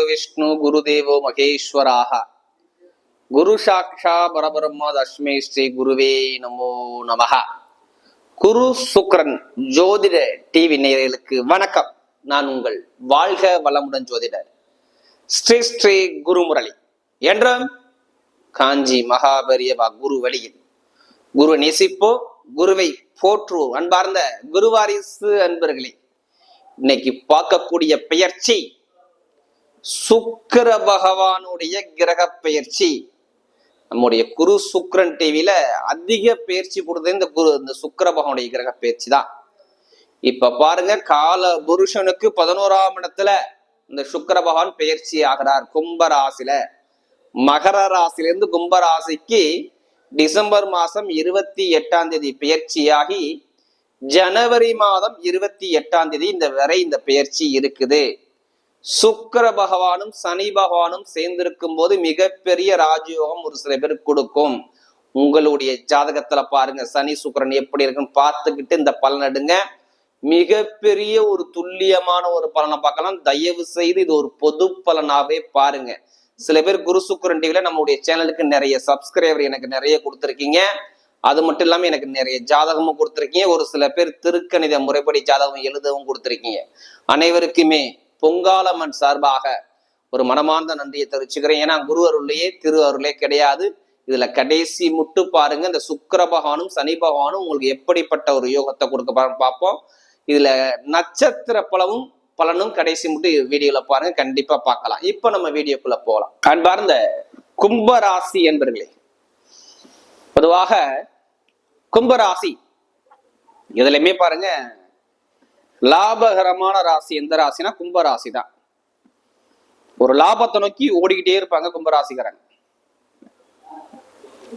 குரு விஷ்ணு குரு தேவோ மகேஸ்வராக குரு சாக்ஷா பரபிரம்ம தஸ்மே ஸ்ரீ குருவே நமோ நமஹ குரு சுக்ரன் ஜோதிட டிவி நேயர்களுக்கு வணக்கம். நான் உங்கள் வாழ்க வளமுடன் ஜோதிடர் ஸ்ரீ ஸ்ரீ குருமுரளி. என்றும் காஞ்சி மகாபரியவா குரு வழியில் குரு நேசிப்போ குருவை போற்றுவோம். அன்பார்ந்த குருவாரிசு அன்பர்களே இன்னைக்கு பார்க்கக்கூடிய பெயர்ச்சி சுக்கர பகவானுடைய கிரக பெயர்ச்சி நம்முடைய குரு சுக்ரன் டிவியில அதிக பயிற்சி கொடுத்தது இந்த குரு இந்த சுக்கர பகவானுடைய கிரக பயிற்சி தான். இப்ப பாருங்க கால புருஷனுக்கு பதினோராம் இடத்துல இந்த சுக்கர பகவான் பயிற்சி ஆகிறார் கும்ப ராசில மகர ராசிலிருந்து கும்ப ராசிக்கு டிசம்பர் மாசம் இருபத்தி எட்டாம் தேதி பயிற்சியாகி ஜனவரி மாதம் இருபத்தி எட்டாம் தேதி இந்த வரை இந்த பயிற்சி இருக்குது. சுக்கர பகவானும் சனி பகவானும் சேர்ந்திருக்கும் போது மிகப்பெரிய ராஜயோகம் ஒரு சில பேருக்கு கொடுக்கும். உங்களுடைய ஜாதகத்துல பாருங்க சனி சுக்கரன் எப்படி இருக்குன்னு பார்த்துக்கிட்டு இந்த பலன் எடுங்க. மிகப்பெரிய ஒரு துல்லியமான ஒரு பலனை பார்க்கலாம். தயவு செய்து இது ஒரு பொது பலனாவே பாருங்க. சில பேர் குரு சுக்கரன் டிவில நம்மளுடைய சேனலுக்கு நிறைய சப்ஸ்கிரைபர் எனக்கு நிறைய கொடுத்துருக்கீங்க. அது மட்டும் இல்லாம எனக்கு நிறைய ஜாதகமும் கொடுத்துருக்கீங்க. ஒரு சில பேர் திருக்கணித முறைப்படி ஜாதகம் எழுதவும் கொடுத்துருக்கீங்க. அனைவருக்குமே பொங்காலம்மன் சார்பாக ஒரு மனமார்ந்த நன்றியை தெரிவிச்சுக்கிறேன். ஏன்னா குரு அருளையே திரு அருளே கிடையாது. இதுல கடைசி முட்டு பாருங்க. இந்த சுக்கர பகவானும் சனி பகவானும் உங்களுக்கு எப்படிப்பட்ட ஒரு யோகத்தை கொடுக்க பார்ப்போம். இதுல நட்சத்திர பலவும் பலனும் கடைசி முட்டு வீடியோல பாருங்க. கண்டிப்பா பார்க்கலாம். இப்ப நம்ம வீடியோக்குள்ள போகலாம். அன்பார்ந்த கும்பராசி என்பர்களே பொதுவாக கும்பராசி இதுலயுமே பாருங்க லாபகரமான ராசி எந்த ராசினா கும்பராசி தான் ஒரு லாபத்தை நோக்கி ஓடிக்கிட்டே இருப்பாங்க கும்பராசிக்காரங்க.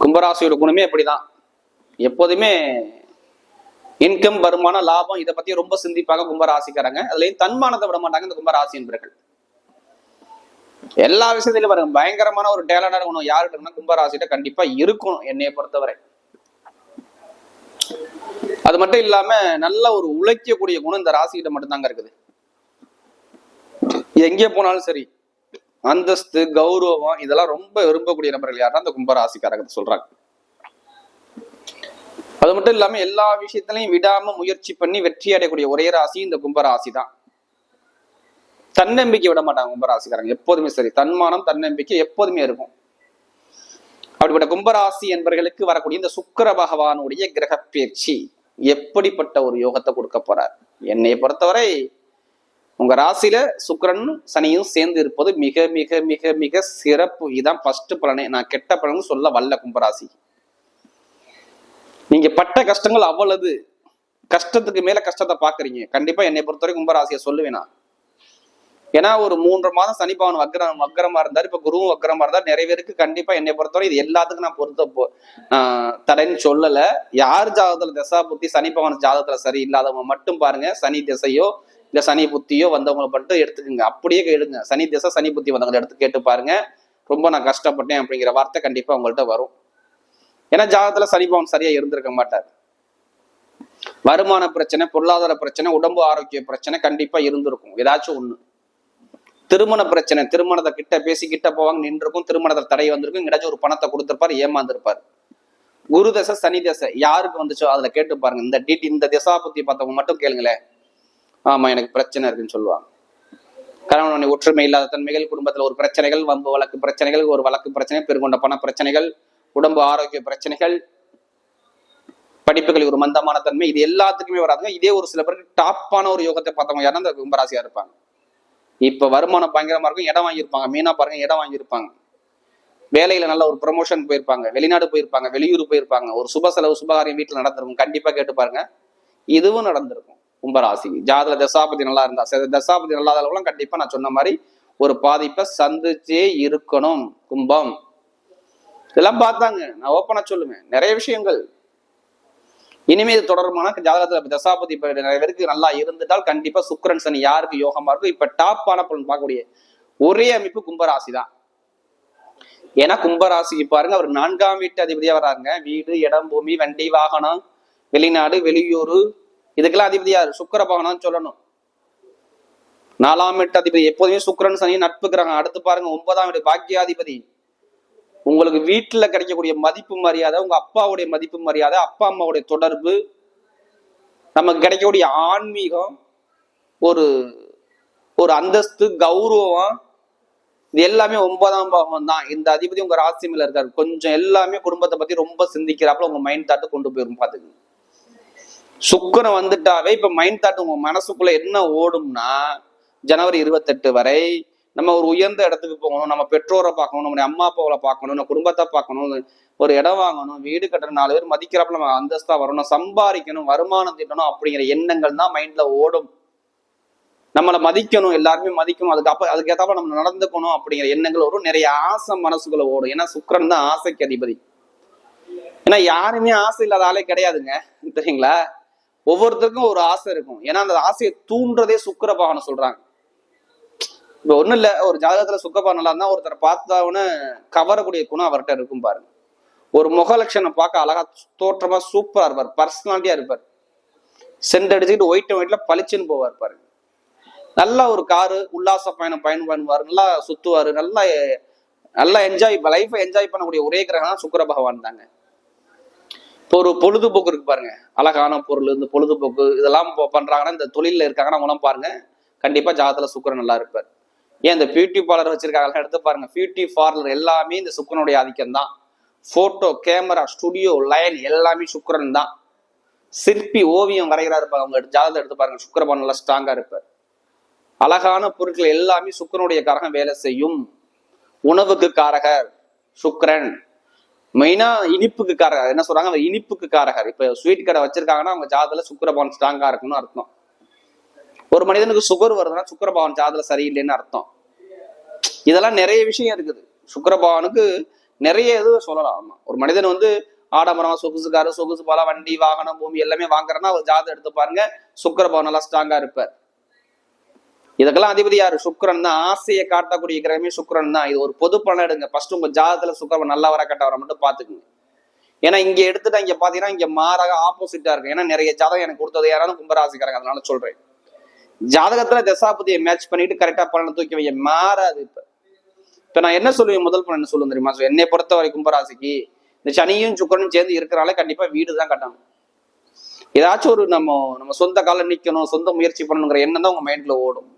கும்பராசியோட குணமே அப்படிதான். எப்போதுமே இன்கம் வருமான லாபம் இதை பத்தி ரொம்ப சிந்திப்பாங்க கும்பராசிக்காரங்க. அதுலயும் தன்மானத்தை விட மாட்டாங்க இந்த கும்பராசி என்பர்கள். எல்லா விஷயத்திலும் பாருங்க பயங்கரமான ஒரு டேலண்டான குணம் யாருக்கு கும்பராசிட்ட கண்டிப்பா இருக்கணும் என்னைய பொறுத்தவரை. அது மட்டும் இல்லாம நல்ல ஒரு உழைக்கக்கூடிய குணம் இந்த ராசிகிட்ட மட்டும்தாங்க இருக்குது. எங்கே போனாலும் சரி அந்தஸ்து கௌரவம் இதெல்லாம் ரொம்ப விரும்பக்கூடிய நபர்கள் யாருன்னா இந்த கும்பராசிக்காரங்க சொல்றாங்க. அது மட்டும் இல்லாம எல்லா விஷயத்திலையும் விடாம முயற்சி பண்ணி வெற்றி அடையக்கூடிய ஒரே ராசி இந்த கும்பராசி தான் தன்னம்பிக்கை விட மாட்டாங்க கும்பராசிக்காரங்க எப்போதுமே சரி. தன்மானம் தன்னம்பிக்கை எப்போதுமே இருக்கும். அப்படிப்பட்ட கும்பராசி என்பவர்களுக்கு வரக்கூடிய இந்த சுக்கிர பகவானுடைய கிரக பயிற்சி எப்படிப்பட்ட ஒரு யோகத்தை கொடுக்க போறார்? என்னை பொறுத்தவரை உங்க ராசியில சுக்கரன் சனியும் சேர்ந்து இருப்பது மிக மிக மிக மிக சிறப்பு. இதான் ஃபர்ஸ்ட் பலனே. நான் கெட்ட பலன் சொல்ல வல்ல கும்பராசி. நீங்க பட்ட கஷ்டங்கள் அவ்வளவு. கஷ்டத்துக்கு மேல கஷ்டத்தை பாக்குறீங்க கண்டிப்பா என்னை பொறுத்தவரை கும்பராசியை சொல்லுவேன் நான். ஏன்னா ஒரு மூன்று மாதம் சனி பவன் வக்கரம் வக்கரமா இருந்தார். இப்ப குருவும் வக்கரமா இருந்தார். நிறைய பேருக்கு கண்டிப்பா என்னை பொறுத்தவரை இது எல்லாத்துக்கும் நான் பொறுத்த போ- தடைன்னு சொல்லல. யார் ஜாதகத்துல தசா புத்தி சனி பவன் ஜாதகத்துல சரி இல்லாதவங்க மட்டும் பாருங்க. சனி திசையோ இல்ல சனி புத்தியோ வந்தவங்களை மட்டும் எடுத்துக்கோங்க. அப்படியே கேளுங்க. சனி திசை சனி புத்தி வந்தவங்களை எடுத்து கேட்டு பாருங்க. ரொம்ப நான் கஷ்டப்பட்டேன் அப்படிங்கிற வார்த்தை கண்டிப்பா உங்கள்கிட்ட வரும். ஏன்னா ஜாதகத்துல சனி பவன் சரியா இருந்திருக்க மாட்டார். வருமான பிரச்சனை பொருளாதார பிரச்சனை உடம்பு ஆரோக்கிய பிரச்சனை கண்டிப்பா இருந்திருக்கும். ஏதாச்சும் ஒண்ணு. திருமண பிரச்சனை திருமணத்தை கிட்ட பேசி கிட்ட போவாங்க நின்றுக்கும் திருமணத்தை தடை வந்திருக்கும் எங்கேயாச்சும் ஒரு பணத்தை கொடுத்துருப்பார் ஏமாந்துருப்பார். குரு தசை சனி தசை யாருக்கு வந்துச்சோ அதுல கேட்டு பாருங்க. இந்த டீட் இந்த திசா பத்தி பார்த்தவங்க மட்டும் கேளுங்களேன். ஆமா எனக்கு பிரச்சனை இருக்குன்னு சொல்லுவாங்க. கணவனுடைய ஒற்றுமை இல்லாத தன்மைகள் குடும்பத்துல ஒரு பிரச்சனைகள் வம்பு வழக்கு பிரச்சனைகள் ஒரு வழக்கு பிரச்சனை பெருங்கொண்ட பண பிரச்சனைகள் உடம்பு ஆரோக்கிய பிரச்சனைகள் படிப்புகளில் ஒரு மந்தமான தன்மை இது எல்லாத்துக்குமே வராதுங்க. இதே ஒரு சில பேருக்கு டாப்பான ஒரு யோகத்தை பார்த்தவங்க யாருன்னா அந்த கும்பராசியா இருப்பாங்க. இப்போ வருமானம் பயங்கரமாக இருக்கும் இடம் வாங்கியிருப்பாங்க மீனாக பாருங்க இடம் வாங்கியிருப்பாங்க. வேலையில் நல்ல ஒரு ப்ரமோஷன் போயிருப்பாங்க வெளிநாடு போயிருப்பாங்க வெளியூர் போயிருப்பாங்க ஒரு சுப செலவு சுபகாரியம் வீட்டில் நடந்திருக்கும் கண்டிப்பாக கேட்டு பாருங்க. இதுவும் நடந்திருக்கும் கும்பராசி. ஜாதக தசாபதி நல்லா இருந்தா சரி, தசாபதி நல்லா இருந்தாலும் கண்டிப்பாக நான் சொன்ன மாதிரி ஒரு பாதிப்பை சந்திச்சே இருக்கணும் கும்பம். இதெல்லாம் பார்த்தாங்க. நான் ஓப்பனாக சொல்லுவேன். நிறைய விஷயங்கள். இனிமே இது தொடர்பான ஜாதகத்துல தசாபதி நிறைய பேருக்கு நல்லா இருந்துட்டால் கண்டிப்பா சுக்கரன் சனி யாருக்கு யோகமா இருக்கும் இப்ப டாப்பான பலன் பார்க்கக்கூடிய ஒரே அமைப்பு கும்பராசி தான் ஏன்னா கும்பராசிக்கு பாருங்க அவர் நான்காம் வீட்டு அதிபதியா வராங்க வீடு இடம் பூமி வண்டி வாகனம் வெளிநாடு வெளியூர் இதுக்கெல்லாம் அதிபதியா சுக்கர பகவான் சொல்லணும். நாலாம் வீட்டு அதிபதி எப்போதுமே சுக்கரன் சனி நட்புக்கிறாங்க அடுத்து பாருங்க ஒன்பதாம் வீடு பாக்கியாதிபதி. உங்களுக்கு வீட்டில் கிடைக்கக்கூடிய மதிப்பு மரியாதை உங்க அப்பாவுடைய மதிப்பு மரியாதை அப்பா அம்மாவுடைய தொடர்பு நமக்கு கிடைக்கக்கூடிய ஆன்மீகம் ஒரு ஒரு அந்தஸ்து கௌரவம் இது எல்லாமே ஒன்பதாம் பாகம் தான். இந்த அதிபதி உங்க ராசிமில இருக்காரு. கொஞ்சம் எல்லாமே குடும்பத்தை பத்தி ரொம்ப சிந்திக்கிறாப்புல உங்க மைண்ட் தாட்டு கொண்டு போயிரும் பாத்துக்கங்க. சுக்கரம் வந்துட்டாவே இப்ப மைண்ட் தாட் உங்க மனசுக்குள்ள என்ன ஓடும்னா ஜனவரி இருபத்தெட்டு வரை நம்ம ஒரு உயர்ந்த இடத்துக்கு போகணும் நம்ம பெற்றோரை பார்க்கணும் நம்முடைய அம்மா அப்பாவை பார்க்கணும் நம்ம குடும்பத்தை பார்க்கணும் ஒரு இடம் வாங்கணும் வீடு கட்டணும் நாலு பேர் மதிக்கிறப்ப நம்ம அந்தஸ்தா வரணும் சம்பாதிக்கணும் வருமானம் திட்டணும் அப்படிங்கிற எண்ணங்கள் தான் மைண்ட்ல ஓடும். நம்மளை மதிக்கணும் எல்லாருமே மதிக்கணும் அதுக்கு அப்ப அதுக்கு ஏத்தாப்ப நம்ம நடந்துக்கணும் அப்படிங்கிற எண்ணங்கள் வரும். நிறைய ஆசை மனசுக்குள்ள ஓடும். ஏன்னா சுக்கரன் தான் ஆசைக்கு அதிபதி. ஏன்னா யாருமே ஆசை இல்லாத ஆளே கிடையாதுங்க. தெரியுங்களா? ஒவ்வொருத்தருக்கும் ஒரு ஆசை இருக்கும். ஏன்னா அந்த ஆசையை தூண்டுறதே சுக்கர பாகனம் சொல்றாங்க. இப்போ ஒன்றும் இல்லை ஒரு ஜாதகத்தில் சுக்கரபகவான் நல்லா இருந்தால் ஒருத்தரை பார்த்தாவுன்னு கவரக்கூடிய குணம் அவர்கிட்ட இருக்கும் பாருங்க. ஒரு முகலட்சணம் பார்க்க அழகா தோற்றமா சூப்பரா இருப்பார் பர்சனாலிட்டியா இருப்பார். சென்ட் அடிச்சுக்கிட்டு ஒயிட் ஒயிட்ல பளிச்சுன்னு போவார் பாருங்க. நல்ல ஒரு காரு உல்லாச பயணம் பயணம் பண்ணுவார் நல்லா சுத்துவார் நல்லா நல்லா என்ஜாய் லைஃபை என்ஜாய் பண்ணக்கூடிய ஒரே கிரகம் சுக்கர பகவான் தாங்க. இப்போ ஒரு பொழுதுபோக்கு இருக்கு பாருங்க. அழகான பொருள் இந்த பொழுதுபோக்கு இதெல்லாம் பண்றாங்கன்னா இந்த தொழில இருக்காங்கன்னா மூலம் பாருங்க. கண்டிப்பா ஜாதத்துல சுக்கரன் நல்லா இருப்பார். ஏன் இந்த பியூட்டி பார்லர் வச்சிருக்காங்க? எடுத்து பாருங்க. பியூட்டி பார்லர் எல்லாமே இந்த சுக்கரனுடைய ஆதிக்கம் தான். போட்டோ கேமரா ஸ்டுடியோ லைன் எல்லாமே சுக்கரன் தான். சிற்பி ஓவியம் வரைகிறாரு அவங்க ஜாதகத்தை எடுத்து பாருங்க. சுக்கரபான் நல்லா ஸ்ட்ராங்கா இருப்பார். அழகான பொருட்கள் எல்லாமே சுக்கரனுடைய காரகம் வேலை செய்யும். உணவுக்கு காரகர் சுக்கரன். மெயினா இனிப்புக்கு காரகர். என்ன சொல்றாங்க? அந்த இனிப்புக்கு காரகர். இப்ப ஸ்வீட் கடை வச்சிருக்காங்கன்னா அவங்க ஜாதகத்துல சுக்கரபான் ஸ்ட்ராங்கா இருக்குன்னு அர்த்தம். ஒரு மனிதனுக்கு சுகர் வருதுன்னா சுக்கரபவன் ஜாதத்துல சரியில்லைன்னு அர்த்தம். இதெல்லாம் நிறைய விஷயம் இருக்குது. சுக்கரபவனுக்கு நிறைய இது சொல்லலாம். ஆமா. ஒரு மனிதன் வந்து ஆடம்பரமா சொகுசு காரு சொகுசு பாலா வண்டி வாகனம் பூமி எல்லாமே வாங்குறேன்னா அவர் ஜாதகம் எடுத்து பாருங்க சுக்கரபவன் நல்லா ஸ்ட்ராங்கா இருப்பார். இதுக்கெல்லாம் அதிபதி யாரு? சுக்ரன் தான். ஆசையை காட்டக்கூடிய கிரகமே சுக்ரன் தான். இது ஒரு பொது பணம் எடுங்க. ஃபர்ஸ்ட் உங்க ஜாதத்துல சுக்கிரன் நல்லா வர கெட்டவரை மட்டும் பாத்துக்குங்க ஏன்னா இங்க எடுத்துட்டா இங்க பாத்தீங்கன்னா இங்க மாறாக ஆப்போசிட்டா இருக்கு. ஏன்னா நிறைய ஜாதகம் எனக்கு கொடுத்தது யாராலும் கும்பராசிக்காரங்க. அதனால சொல்றேன். ஜாதகத்துல தசாபதியை மேட்ச் பண்ணிட்டு கரெக்டா பலனை தூக்கி வைங்க. மாறாது இப்ப. இப்ப நான் என்ன சொல்லுவேன்? முதல் பண்ண என்ன சொல்லுவேன் தெரியுமா? என்னை பொறுத்த வரை கும்பராசிக்கு இந்த சனியும் சுக்கரனும் சேர்ந்து இருக்கிறனால கண்டிப்பா வீடு தான் கட்டணும். ஏதாச்சும் ஒரு நம்ம நம்ம சொந்த காலம் நிக்கணும் சொந்த முயற்சி பண்ணணுங்கிற எண்ணம் தான் உங்க மைண்ட்ல ஓடும்.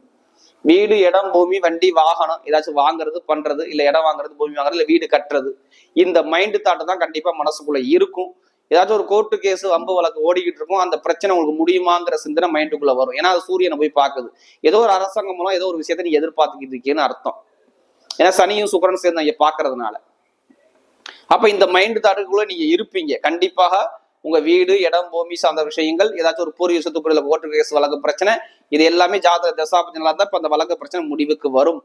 வீடு இடம் பூமி வண்டி வாகனம் ஏதாச்சும் வாங்குறது பண்றது இல்ல இடம் வாங்குறது பூமி வாங்குறது இல்ல வீடு கட்டுறது. இந்த மைண்டு தாட்டு தான் கண்டிப்பா மனசுக்குள்ள இருக்கும். ஏதாச்சும் ஒரு கோர்ட்டு கேஸ் வம்பு வழக்கு ஓடிக்கிட்டு இருக்கும். அந்த பிரச்சனை உங்களுக்கு முடியுமாங்கிற சிந்தனை மைண்டுக்குள்ள வரும். ஏன்னா அது சூரியனை போய் பார்க்குது. ஏதோ ஒரு அரசாங்கம் மூலம் ஏதோ ஒரு விஷயத்தை நீ எதிர்பார்த்துக்கிட்டு இருக்கேன்னு அர்த்தம். ஏன்னா சனியும் சுக்கரன் சேர்ந்து இங்க பாக்குறதுனால. அப்ப இந்த மைண்ட் தாட்டுக்குள்ள நீங்க இருப்பீங்க. கண்டிப்பாக உங்க வீடு இடம் பூமி சார்ந்த விஷயங்கள் ஏதாச்சும் ஒரு பூர்வீக சொத்துக்குள்ள ஓட்டு கேஸ் வழக்கு பிரச்சனை இது எல்லாமே ஜாதக தசாபத்தினால தான் இப்போ இப்ப அந்த வழக்கு பிரச்சனை முடிவுக்கு வரும்.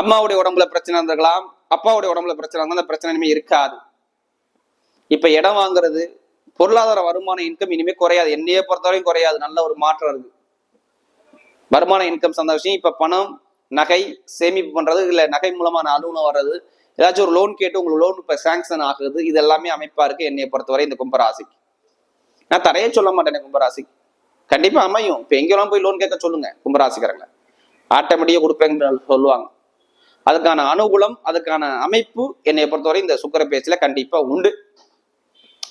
அம்மாவுடைய உடம்புல பிரச்சனை இருந்திருக்கலாம். அப்பாவுடைய உடம்புல பிரச்சனை இருந்தால் அந்த பிரச்சனை இனிமே இருக்காது. இப்ப இடம் வாங்குறது பொருளாதார வருமான இன்கம் இனிமே குறையாது. என்னையே பொறுத்தவரையும் குறையாது. நல்ல ஒரு மாற்றம் இருக்கு வருமான இன்கம் சார்ந்த விஷயம் இப்ப பணம் நகை சேமிப்பு பண்றது இல்ல நகை மூலமான அலுவலம் வர்றது ஏதாச்சும் ஒரு லோன் கேட்டு உங்களுக்கு லோன் இப்ப சாங்ஷன் ஆகுது இது எல்லாமே அமைப்பா இருக்கு என்னை பொறுத்தவரை இந்த கும்பராசிக்கு. நான் தரையே சொல்ல மாட்டேன் கும்பராசிக்கு. கண்டிப்பா அமையும். இப்ப எங்கெல்லாம் போய் லோன் கேட்க சொல்லுங்க கும்பராசிக்காரங்க ஆட்டோமேட்டிக்கா கொடுப்பேங்கன்னு சொல்லுவாங்க. அதுக்கான அனுகூலம் அதுக்கான அமைப்பு என்னை பொறுத்தவரை இந்த சுக்கர பேச்சுல கண்டிப்பா உண்டு.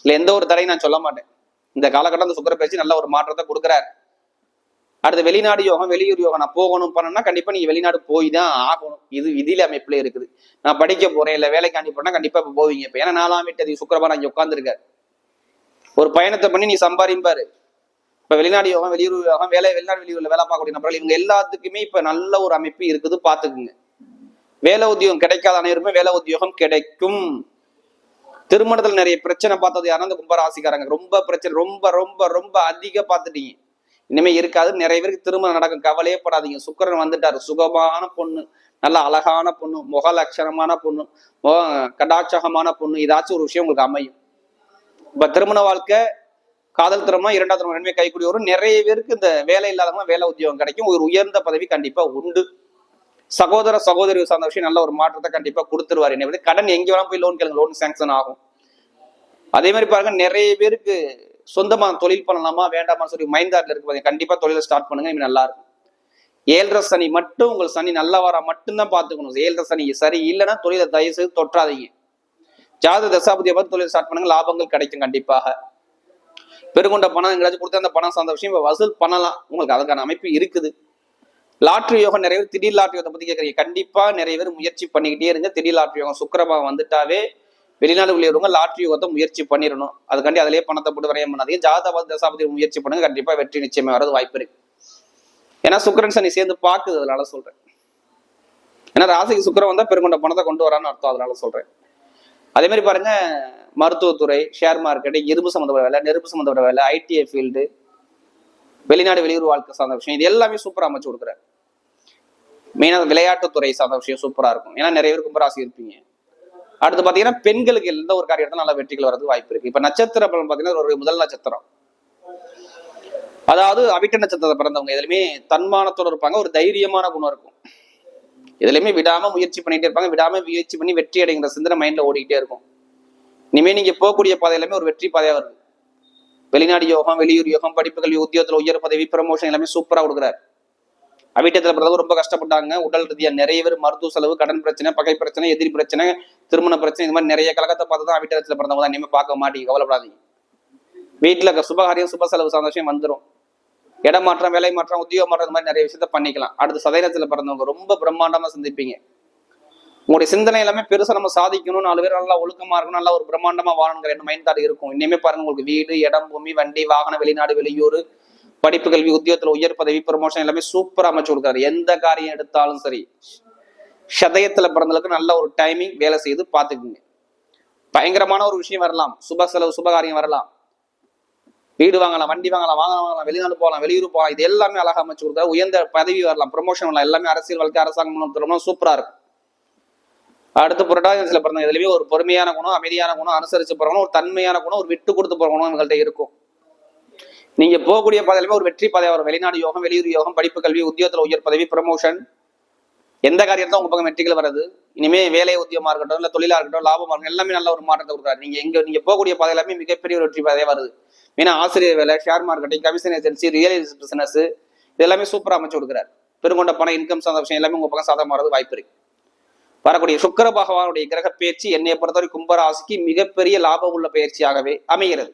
இல்ல எந்த ஒரு தடையும் நான் சொல்ல மாட்டேன். இந்த காலகட்டம் இந்த சுக்கர பேச்சு நல்ல ஒரு மாற்றத்தை கொடுக்குறாரு. அடுத்து வெளிநாடு யோகம் வெளியூர் யோகம் நான் போகணும் பண்ணணும்னா கண்டிப்பா நீங்க வெளிநாடு போய் தான் ஆகணும். இது விதியில அமைப்புல இருக்குது. நான் படிக்க போறேன் இல்ல வேலைக்கு போனா கண்டிப்பா இப்ப போவீங்க இப்ப. ஏன்னா நாலாம் வீட்டு சுக்கரபா நான் உட்காந்துருக்காரு ஒரு பயணத்தை பண்ணி நீ சம்பாதிப்பாரு இப்ப வெளிநாடு யோகம் வெளியூர் யோகம் வேலை வெளிநாடு வெளியூர்ல வேலை பார்க்கக்கூடிய நபர்கள் இவங்க எல்லாத்துக்குமே இப்ப நல்ல ஒரு அமைப்பு இருக்குது பாத்துக்குங்க வேலை உத்தியோகம் கிடைக்காத அனைவருமே வேலை உத்தியோகம் கிடைக்கும். திருமணத்துல நிறைய பிரச்சனை பார்த்தது யாருன்னா அந்த கும்பராசிக்காரங்க. ரொம்ப பிரச்சனை ரொம்ப ரொம்ப ரொம்ப அதிக பார்த்துட்டீங்க. இனிமே இருக்காது. நிறைய பேருக்கு திருமணம் நடக்கும். கவலையே படாதீங்க. சுக்கிரன் வந்துட்டாரு. சுகமான பொண்ணு. நல்ல அழகான பொண்ணு. முக லட்சணமான பொண்ணு. முக கடாட்சகமான பொண்ணு. ஏதாச்சும் ஒரு விஷயம் உங்களுக்கு அமையும். இப்ப திருமண வாழ்க்கை காதல் திருமணம் இரண்டாவது திருமணம் ரெண்டுமே கைக்கூடி வரும் நிறைய பேருக்கு இந்த வேலை இல்லாதவங்க வேலை உத்தியோகம் கிடைக்கும். ஒரு உயர்ந்த பதவி கண்டிப்பா உண்டு. சகோதர சகோதரி சார்ந்த விஷயம் நல்ல ஒரு மாற்றத்தை கண்டிப்பா கொடுத்துருவாரு. என்ன கடன் எங்க வேணாலும் போய் லோன் கேளுங்க. லோன் சாங்ஷன் ஆகும். அதே மாதிரி பாருங்க நிறைய பேருக்கு சொந்தமாக தொழில் பண்ணலாமா வேண்டாமான்னு சொல்லி மைண்டாட்ல இருக்கு கண்டிப்பாக தொழிலை ஸ்டார்ட் பண்ணுங்க இனிமே நல்லா இருக்கும். ஏழரை சனி மட்டும் உங்கள் சனி நல்லா வரா மட்டும்தான் பார்த்துக்கணும். ஏழரை சனி சரி இல்லைன்னா தொழிலை தயவு செய்து தொற்றாதீங்க. ஜாத தசாபதியை பார்த்து தொழில் ஸ்டார்ட் பண்ணுங்க லாபங்கள் கிடைக்கும் கண்டிப்பாக. பெருங்கொண்ட பணம் எங்கேயாச்சும் கொடுத்து அந்த பணம் சார்ந்த விஷயம் இப்போ வசூல் பண்ணலாம். உங்களுக்கு அதுக்கான அமைப்பு இருக்குது. லாட்ரி யோகம் நிறைய பேர் திடீர் லாட்ரி யோகத்தை பத்தி கேட்குறீங்க கண்டிப்பா நிறைய பேர் முயற்சி பண்ணிக்கிட்டே இருங்க. திடீர் லாட்ரி யோகம் சுக்கரமாக வந்துட்டாவே வெளிநாடு உள்ளவங்க லாட்ரி யோகத்தை முயற்சி பண்ணிடணும். அதுக்காண்டி அதிலேயே பணத்தை போட்டு வரைய பண்ணாதீங்க. ஜாதபாதி தசாபதி முயற்சி பண்ணுங்க. கண்டிப்பா வெற்றி நிச்சயமா வரது வாய்ப்பு இருக்கு. ஏன்னா சுக்கிரன் சனி சேர்ந்து பாக்குது அதனால சொல்றேன். ஏன்னா ராசிக்கு சுக்கரம் வந்தா பெருங்கொண்ட பணத்தை கொண்டு வரான்னு அர்த்தம் அதனால சொல்றேன். அதே மாதிரி பாருங்க மருத்துவத்துறை ஷேர் மார்க்கெட் இரும்பு சம்மந்தப்பட்ட வேலை நெருப்பு சம்மந்தப்பட்ட வேலை ஐடிஐ ஃபீல்டு வெளிநாடு வெளியூர் வாழ்க்கை சார்ந்த விஷயம் இது எல்லாமே சூப்பராக அமைச்சு கொடுக்குறாரு. மெயினாக விளையாட்டுத்துறை சார்ந்த விஷயம் சூப்பராக இருக்கும். ஏன்னா நிறைய பேர் கும்பராசி இருப்பீங்க. அடுத்து பாத்தீங்கன்னா பெண்களுக்கு எந்த ஒரு காரியத்துல நல்ல வெற்றிகள் வரது வாய்ப்பு இருக்கு. இப்ப நட்சத்திர பலன் பாத்தீங்கன்னா ஒரு முதல் நட்சத்திரம். அதாவது அவிட்ட நட்சத்திரத்தை பிறந்தவங்க எதுலையுமே தன்மானத்தோட இருப்பாங்க ஒரு தைரியமான குணம் இருக்கும். எதுலையுமே விடாம முயற்சி பண்ணிட்டே இருப்பாங்க விடாம முயற்சி பண்ணி வெற்றி அடைங்கிற சிந்தனை மைண்ட்ல ஓடிக்கிட்டே இருக்கும். இனிமே நீங்க போகக்கூடிய பாதை எல்லாமே ஒரு வெற்றி பாதையா வருது. வெளிநாடு யோகம் வெளியூர் யோகம் படிப்புகள் உத்தியோகத்துல உயர் பதவி ப்ரமோஷன் எல்லாமே சூப்பரா கொடுக்குறாரு. அவிட்டத்துல பிறகு ரொம்ப கஷ்டப்பட்டாங்க. உடல் ரீதியாக நிறைய பேர் மருத்துவ செலவு கடன் பிரச்சனை பகை பிரச்சனை எதிரி பிரச்சனை திருமண பிரச்சனை இந்த மாதிரி நிறைய கலகத்தை பார்த்து தான் அவிட்டத்துல பிறந்தவங்க தான் இனிமே பார்க்க மாட்டீங்க. கவலைப்படாதீங்க. வீட்டுல சுபகாரியம் சுப செலவு சந்தோஷம் விஷயம் வந்துடும் இடமாற்றம் வேலை மாற்றம் உத்தியோக மாற்றம் இந்த மாதிரி நிறைய விஷயத்த பண்ணிக்கலாம். அடுத்து சதயத்தில் பிறந்தவங்க ரொம்ப பிரம்மாண்டமாக சிந்திப்பீங்க. உங்களுடைய சிந்தனை எல்லாமே பெருசா நம்ம சாதிக்கணும். நாலு பேர் நல்லா ஒழுக்கமா இருக்கணும் நல்லா ஒரு பிரம்மாண்டமாக வாழணுங்கிற எண்ணம் மைண்ட் தாட் இருக்கும். இனிமே பாருங்க உங்களுக்கு வீடு இடம் பூமி வண்டி வாகனம் வெளிநாடு வெளியூர் படிப்பு கல்வி உத்தியோகத்துல உயர் பதவி ப்ரமோஷன் எல்லாமே சூப்பரா அமைச்சு கொடுக்காரு. எந்த காரியம் எடுத்தாலும் சரி சதயத்துல பிறந்தவங்களுக்கு நல்ல ஒரு டைமிங் வேலை செய்து பாத்துக்குங்க பயங்கரமான ஒரு விஷயம் வரலாம். சுப செலவு சுபகாரியம் வரலாம். வீடு வாங்கலாம் வண்டி வாங்கலாம் வாங்க வாங்கலாம் வெளிநாடு போகலாம் வெளியூர் போகலாம் இது எல்லாமே அழகா அமைச்சு கொடுக்குறாரு உயர்ந்த பதவி வரலாம். ப்ரமோஷன் வரலாம். எல்லாமே அரசியல் வாழ்க்கை அரசாங்கம் சூப்பரா இருக்கும். அடுத்து புரட்டாசியில் பிறந்த இதுலயுமே ஒரு பொறுமையான குணம் அமைதியான குணம் அனுசரிச்சு போறவங்க ஒரு தன்மையான குணம் ஒரு விட்டு கொடுத்து போற குணம் உங்கள்கிட்ட இருக்கும். நீங்க போகக்கூடிய பாதையிலுமே ஒரு வெற்றி பாதையா வரும். வெளிநாடு யோகம் வெளியூர் யோகம் படிப்பு கல்வி உத்தியோகத்துல உயர் பதவி ப்ரமோஷன் எந்த காரியத்தான் உங்க பக்கம் வெற்றிகள் வருது இனிமே வேலை உத்தியமா இருக்கட்டும் இல்ல தொழிலா இருக்கட்டும் லாபமா இருக்கட்டும் எல்லாமே நல்ல ஒரு மாற்றத்தை கொடுக்குறாரு. நீங்க எங்க நீங்க போகக்கூடிய பாதை எல்லாமே மிகப்பெரிய ஒரு வெற்றி பாதையா வருது. ஏன்னா ஆசிரியர் வேலை share marketing commission agency real business இது எல்லாமே சூப்பராக அமைச்சு கொடுக்குறாரு. பெருங்கொண்ட பணம் இன்கம் சார்ந்த விஷயம் எல்லாமே உங்க பக்கம் சாதகமா வரது வாய்ப்பு இருக்கு. வரக்கூடிய சுக்கர பகவானுடைய கிரக பயிற்சி என்னை பொறுத்தவரை கும்பராசிக்கு மிகப்பெரிய லாபம் உள்ள பயிற்சியாகவே அமைகிறது.